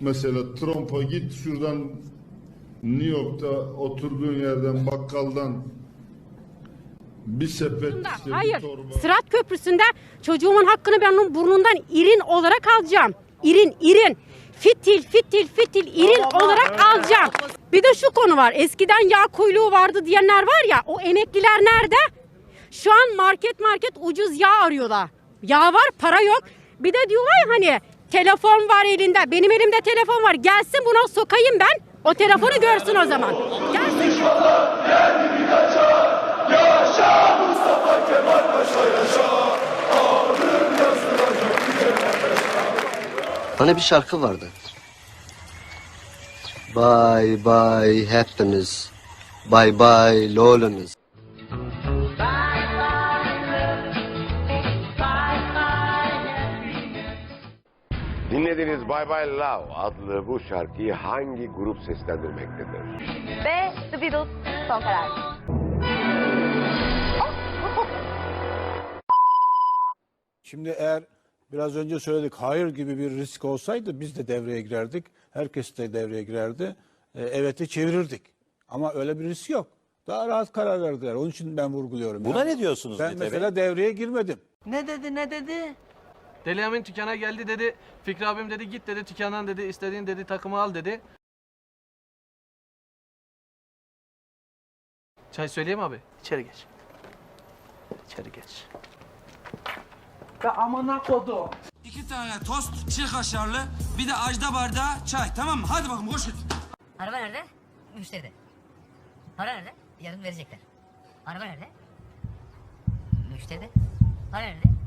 mesela Trump'a git şuradan New York'ta oturduğun yerden bakkaldan bir sepet işte bir Hayır. torba. Sırat Köprüsü'nde çocuğumun hakkını ben onun burnundan irin olarak alacağım. İrin, irin. Fitil, fitil, fitil, irin olarak alacağım. Bir de şu konu var. Eskiden yağ kuyruğu vardı diyenler var ya. O emekliler nerede? Şu an market market ucuz yağ arıyorlar. Yağ var, para yok. Bir de diyorlar ya hani telefon var elinde. Benim elimde telefon var. Gelsin buna sokayım ben. O telefonu görsün o zaman. Gelsin. Hani bir şarkı vardı. Bye bye hepiniz. Bye bye lolunuz. Dinlediğiniz Bye Bye Love adlı bu şarkıyı hangi grup seslendirmektedir? Ve The Beatles son karar. Şimdi eğer biraz önce söyledik hayır gibi bir risk olsaydı biz de devreye girerdik. Herkes de devreye girerdi. E, evet'i çevirirdik. Ama öyle bir risk yok. Daha rahat karar verdiler. Onun için ben vurguluyorum. Buna ya. ne diyorsunuz Ben Bey? mesela devreye girmedim. Ne dedi ne dedi? Deli Emin dükkana geldi dedi. Fikri abim dedi git dedi dükkandan dedi istediğin dedi takımı al dedi. Çay söyleyeyim abi. İçeri geç. İçeri geç. Ve amına kodu. İki tane tost, çiğ kaşarlı, bir de ajda bardağı çay. Tamam mı? Hadi bakalım koş git. Araba nerede? Müşteride. Para nerede? Yarın verecekler. Araba nerede? Müşteride. Para nerede?